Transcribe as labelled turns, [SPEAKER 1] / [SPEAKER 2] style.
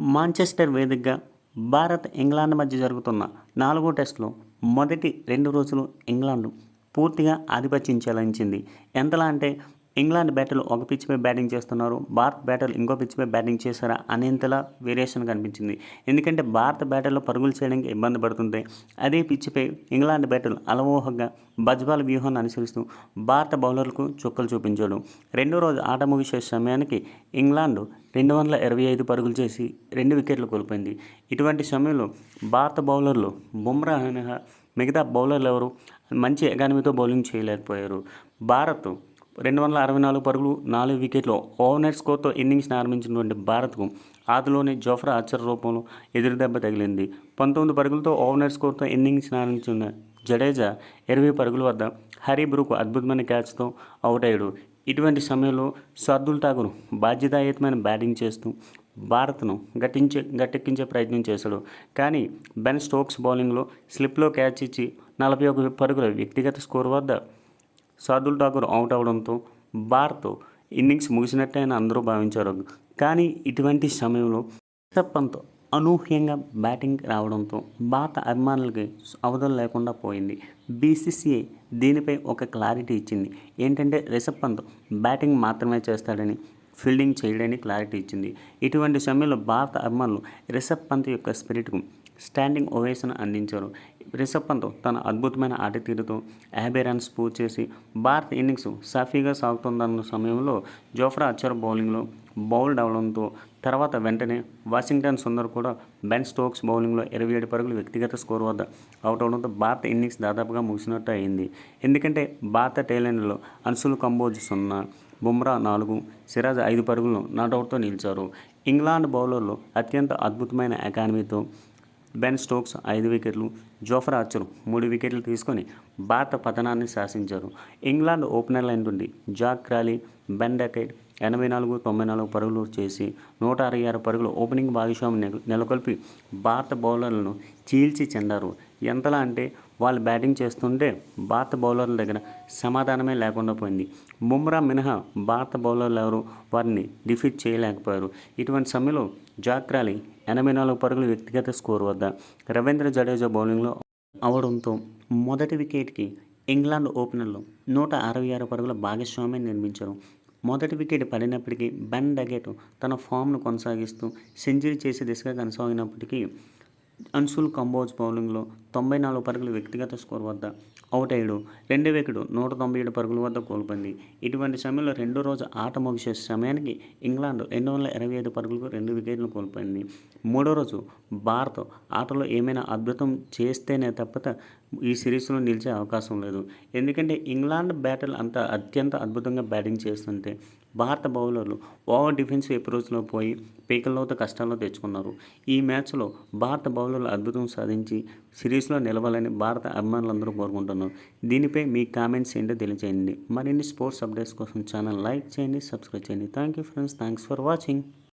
[SPEAKER 1] Manchester వేదికగా Bharat England మధ్య జరుగుతున్న నాలుగో టెస్టులో మొదటి రెండు రోజులు ఇంగ్లాండ్ పూర్తిగా ఆధిపత్యం చెలాయించింది. ఎంతలా అంటే ఇంగ్లాండ్ బ్యాటర్లు ఒక పిచ్చిపై బ్యాటింగ్ చేస్తున్నారు. భారత్ బ్యాటర్లు ఇంకో పిచ్చిపై బ్యాటింగ్ చేస్తారా అనేంతలా వేరియేషన్ కనిపించింది. ఎందుకంటే భారత బ్యాటర్లు పరుగులు చేయడానికి ఇబ్బంది పడుతుంది. అదే పిచ్చిపై ఇంగ్లాండ్ బ్యాటర్లు అలవోహంగా బజ్బాల్ వ్యూహాన్ని అనుసరిస్తూ భారత బౌలర్లకు చుక్కలు చూపించాడు. రెండో రోజు ఆట ముగిసే సమయానికి ఇంగ్లాండ్ రెండు వందల ఇరవై ఐదు పరుగులు చేసి రెండు వికెట్లు కోల్పోయింది. ఇటువంటి సమయంలో భారత బౌలర్లు బుమ్రా మినహా మిగతా బౌలర్లు ఎవరు? మంచి ఎకానమీతో బౌలింగ్ చేయలేకపోయారు. భారత్ రెండు వందల అరవై నాలుగు పరుగులు నాలుగు వికెట్లు ఓవర్నెట్ స్కోర్తో ఇన్నింగ్స్ని ఆరంభించినటువంటి భారత్కు ఆదిలోనే జోఫ్రా ఆర్చర్ రూపంలో ఎదురు దెబ్బ తగిలింది. పంతొమ్మిది పరుగులతో ఓవర్నెట్ స్కోర్తో ఇన్నింగ్స్ని ఆరంభించిన జడేజా ఇరవై పరుగుల వద్ద హరీ బ్రూకు అద్భుతమైన క్యాచ్తో అవుట్ అయ్యాడు. ఇటువంటి సమయంలో సర్దుల్ ఠాకూర్ బాధ్యతాయుతమైన బ్యాటింగ్ చేస్తూ భారత్ను గట్టించే గట్టెక్కించే ప్రయత్నం చేశాడు. కానీ బెన్ స్టోక్స్ బౌలింగ్లో స్లిప్లో క్యాచ్ ఇచ్చి నలభై ఒక పరుగుల వ్యక్తిగత స్కోర్ వద్ద శార్దుల్ ఠాకూర్ అవుట్ అవడంతో భారత్ ఇన్నింగ్స్ ముగిసినట్టే అని అందరూ భావించారు. కానీ ఇటువంటి సమయంలో పంత్ అనూహ్యంగా బ్యాటింగ్ రావడంతో భారత అభిమానులకి అవధులు లేకుండా పోయింది. బీసీసీఐ దీనిపై ఒక క్లారిటీ ఇచ్చింది. ఏంటంటే రిషబ్ పంత్ బ్యాటింగ్ మాత్రమే చేస్తాడని ఫీల్డింగ్ చేయడానికి క్లారిటీ ఇచ్చింది. ఇటువంటి సమయంలో భారత అభిమానులు రిషబ్ పంత్ యొక్క స్పిరిట్కు స్టాండింగ్ ఓవేషన్ అందించారు. రిషబ్ పంత్ తన అద్భుతమైన ఆట తీరుతో యాభై రన్స్ పూర్తి చేసి భారత్ ఇన్నింగ్స్ సాఫీగా సాగుతుందన్న సమయంలో జోఫ్రా అచ్చర్ బౌలింగ్లో. బౌల్డ్ అవడంతో తర్వాత వెంటనే వాషింగ్టన్ సుందర్ కూడా బెన్ స్టోక్స్ బౌలింగ్లో ఇరవై ఏడు పరుగులు వ్యక్తిగత స్కోర్ వద్ద అవుట్ అవడంతో భారత ఇన్నింగ్స్ దాదాపుగా ముగిసినట్టు అయింది. ఎందుకంటే భారత టైలెండ్లో అన్సుల్ కంబోజ్ సున్నా బుమ్రా నాలుగు సిరాజ్ ఐదు పరుగులను నాటౌట్తో నిలిచారు. ఇంగ్లాండ్ బౌలర్లు అత్యంత అద్భుతమైన ఎకానమీతో బెన్ స్టోక్స్ ఐదు వికెట్లు జోఫర్ ఆర్చర్ మూడు వికెట్లు తీసుకొని భారత పతనాన్ని శాసించారు. ఇంగ్లాండ్ ఓపెనర్లు అయినటువంటి జాక్ క్రాలీ బెన్ డెకైడ్ ఎనభై నాలుగు తొంభై నాలుగు పరుగులు చేసి నూట అరవై ఆరు పరుగులు ఓపెనింగ్ భాగస్వామి నెలకొల్పి భారత బౌలర్లను చీల్చి చెందారు. ఎంతలా అంటే వాళ్ళు బ్యాటింగ్ చేస్తుంటే భారత బౌలర్ల దగ్గర సమాధానమే లేకుండా పోయింది. బుమ్రా మినహా భారత బౌలర్లు ఎవరు? వారిని డిఫీట్ చేయలేకపోయారు. ఇటువంటి సమయంలో జాక్రాలి ఎనభై నాలుగు పరుగులు వ్యక్తిగత స్కోర్ వద్ద రవీంద్ర జడేజా బౌలింగ్లో అవడంతో మొదటి వికెట్కి ఇంగ్లాండ్ ఓపెనర్లు నూట అరవై ఆరు పరుగుల భాగస్వామ్యం నిర్మించారు. మొదటి వికెట్ పడినప్పటికీ బెన్ డగెట్ తన ఫామ్ను కొనసాగిస్తూ సెంచరీ చేసే దిశగా కొనసాగినప్పటికీ అన్సుల్ కంబోజ్ బౌలింగ్లో తొంభై నాలుగు పరుగులు వ్యక్తిగత స్కోర్ వద్ద అవుట్ అయ్యాడు. రెండో వికెట్ నూట తొంభై ఏడు పరుగుల వద్ద కోల్పోయింది. ఇటువంటి సమయంలో రెండో రోజు ఆట ముగిసే సమయానికి ఇంగ్లాండ్ రెండు వందల ఇరవై ఐదు పరుగులకు రెండు వికెట్లు కోల్పోయింది. మూడో రోజు భారత్ ఆటలో ఏమైనా అద్భుతం చేస్తేనే తప్పత ఈ సిరీస్లో నిలిచే అవకాశం లేదు. ఎందుకంటే ఇంగ్లాండ్ బ్యాటర్లు అంత అత్యంత అద్భుతంగా బ్యాటింగ్ చేస్తుంటే భారత బౌలర్లు ఓవర్ డిఫెన్సివ్ అప్రోచ్లో పోయి పీకల్లోతో కష్టాల్లో తెచ్చుకున్నారు. ఈ మ్యాచ్లో భారత బౌలర్లు అద్భుతం సాధించి సిరీస్ సిరీస్లో నిలవాలని భారత అభిమానులందరూ కోరుకుంటున్నారు. దీనిపై మీ కామెంట్స్ ఏంటో తెలియజేయండి మరిన్ని స్పోర్ట్స్ అప్డేట్స్ కోసం ఛానల్ లైక్ చేయండి సబ్స్క్రైబ్ చేయండి. Thank you friends. Thanks for watching.